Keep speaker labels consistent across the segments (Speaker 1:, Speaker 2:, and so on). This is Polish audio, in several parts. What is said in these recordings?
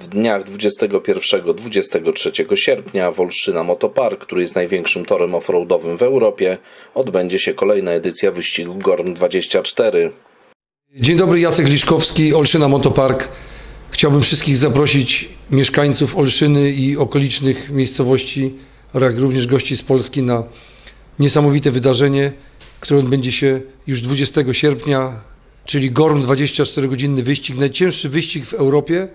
Speaker 1: W dniach 21-23 sierpnia w Olszyna Motopark, który jest największym torem offroadowym w Europie, odbędzie się kolejna edycja wyścigu Gorn 24.
Speaker 2: Dzień dobry, Jacek Liszkowski, Olszyna Motopark. Chciałbym wszystkich zaprosić mieszkańców Olszyny i okolicznych miejscowości, jak również gości z Polski na niesamowite wydarzenie, które odbędzie się już 20 sierpnia, czyli Gorm 24-godzinny wyścig, najcięższy wyścig w Europie,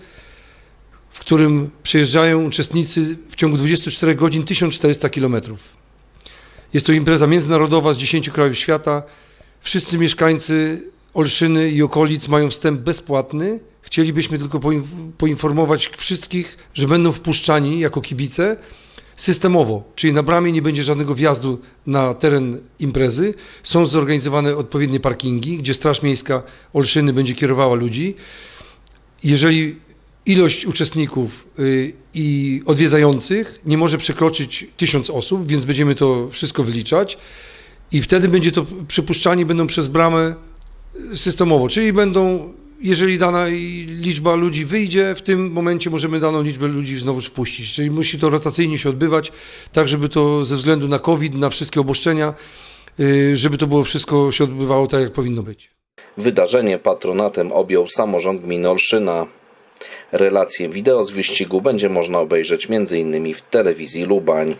Speaker 2: w którym przejeżdżają uczestnicy w ciągu 24 godzin 1400 kilometrów. Jest to impreza międzynarodowa z 10 krajów świata. Wszyscy mieszkańcy Olszyny i okolic mają wstęp bezpłatny. Chcielibyśmy tylko poin- poinformować wszystkich, że będą wpuszczani jako kibice systemowo, czyli na bramie nie będzie żadnego wjazdu na teren imprezy. Są zorganizowane odpowiednie parkingi, gdzie Straż Miejska Olszyny będzie kierowała ludzi. Jeżeli ilość uczestników y, i odwiedzających nie może przekroczyć tysiąc osób, więc będziemy to wszystko wyliczać i wtedy będzie to przypuszczani będą przez bramę systemowo, czyli będą, jeżeli dana liczba ludzi wyjdzie, w tym momencie możemy daną liczbę ludzi znowu wpuścić, czyli musi to rotacyjnie się odbywać, tak żeby to ze względu na COVID, na wszystkie obostrzenia, y, żeby to było wszystko się odbywało tak, jak powinno być.
Speaker 1: Wydarzenie patronatem objął samorząd gminy Olszyna. Relacje wideo z wyścigu będzie można obejrzeć m.in. w telewizji Lubań.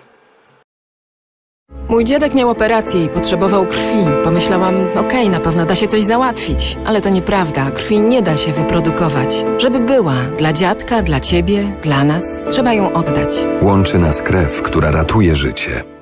Speaker 3: Mój dziadek miał operację i potrzebował krwi. Pomyślałam, okej, na pewno da się coś załatwić. Ale to nieprawda, krwi nie da się wyprodukować. Żeby była dla dziadka, dla ciebie, dla nas, trzeba ją oddać.
Speaker 4: Łączy nas krew, która ratuje życie.